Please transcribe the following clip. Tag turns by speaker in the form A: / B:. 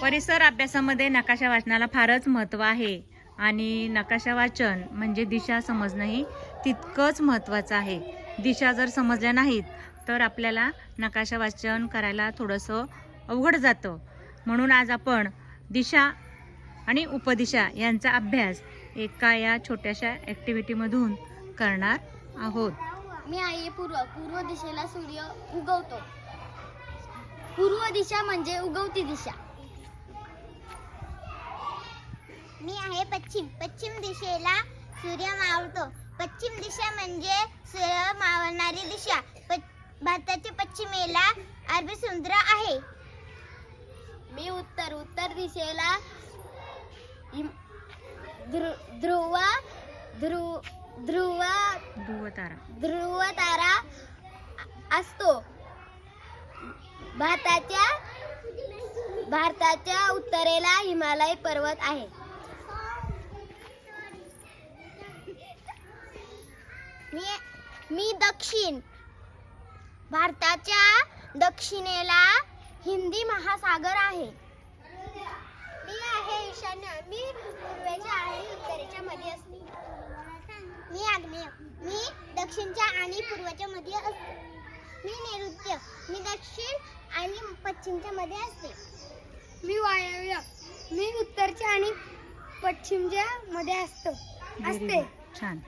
A: परिसर अभ्यासामध्ये नकाशा वाचनाला फारच महत्त्व आहे. आणि नकाशा वाचन म्हणजे दिशा समजणंही तितकंच महत्त्वाचं आहे. दिशा जर समजल्या नाहीत तर आपल्याला नकाशा वाचन करायला थोडंसं अवघड जातं. म्हणून आज आपण दिशा आणि उपदिशा यांचा अभ्यास एका या छोट्याशा ॲक्टिव्हिटीमधून करणार आहोत.
B: मी आई पूर्व पूर्व दिशेला सूर्य उगवतो. पूर्व दिशा म्हणजे उगवती दिशा. मी आहे पश्चिम. पश्चिम दिशेला सूर्य मावळतो. पश्चिम दिशा म्हणजे सूर्य मावळणारी दिशा. प- भारताच्या पश्चिमेला अरबी समुद्र आहे. मी उत्तर उत्तर दिशेला हिम- ध्रु- ध्रुव ध्रुव ध्रुव
A: ध्रुव तारा
B: ध्रुव तारा असतो. भारताच्या भारताच्या उत्तरेला हिमालय पर्वत आहे. मी मी दक्षिण. भारताच्या दक्षिणेला हिंदी महासागर आहे. मी आहे ईशान्य मी पूर्वेच्या आणि उत्तरेच्या मध्ये असते. मी आग्नेय मी दक्षिणच्या आणि पूर्वेच्या मध्ये असते. मी नैऋत्य मी दक्षिण आणि पश्चिमच्या मध्ये असते. मी वायव्य मी उत्तरच्या आणि पश्चिमच्या मध्ये असतो असते.
A: छान.